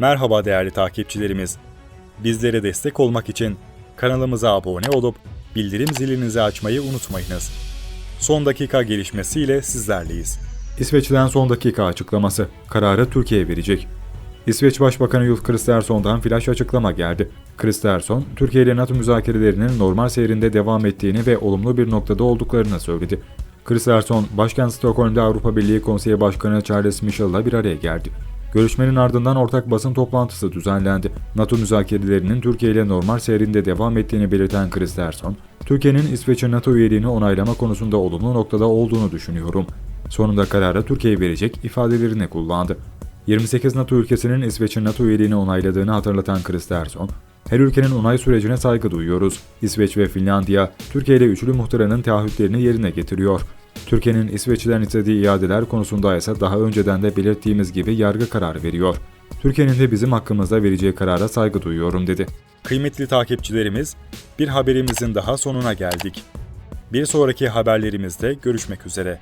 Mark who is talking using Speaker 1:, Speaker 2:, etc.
Speaker 1: Merhaba değerli takipçilerimiz. Bizlere destek olmak için kanalımıza abone olup bildirim zilinizi açmayı unutmayınız. Son dakika gelişmesiyle sizlerleyiz. İsveç'ten son dakika açıklaması. Kararı Türkiye verecek. İsveç Başbakanı Ulf Kristersson'dan flash açıklama geldi. Kristersson, Türkiye ile NATO müzakerelerinin normal seyrinde devam ettiğini ve olumlu bir noktada olduklarını söyledi. Kristersson, başkent Stockholm'da Avrupa Birliği Konseyi Başkanı Charles Michel'la bir araya geldi. Görüşmenin ardından ortak basın toplantısı düzenlendi. NATO müzakerelerinin Türkiye ile normal seyrinde devam ettiğini belirten Kristersson, Türkiye'nin İsveç'in NATO üyeliğini onaylama konusunda olumlu noktada olduğunu düşünüyorum. Sonunda kararı Türkiye verecek ifadelerini kullandı. 28 NATO ülkesinin İsveç'in NATO üyeliğini onayladığını hatırlatan Kristersson, her ülkenin onay sürecine saygı duyuyoruz. İsveç ve Finlandiya, Türkiye ile üçlü muhtıranın taahhütlerini yerine getiriyor. Türkiye'nin İsveç'ten istediği iadeler konusunda ise daha önceden de belirttiğimiz gibi yargı kararı veriyor. Türkiye'nin de bizim hakkımızda vereceği karara saygı duyuyorum dedi. Kıymetli takipçilerimiz, bir haberimizin daha sonuna geldik. Bir sonraki haberlerimizde görüşmek üzere.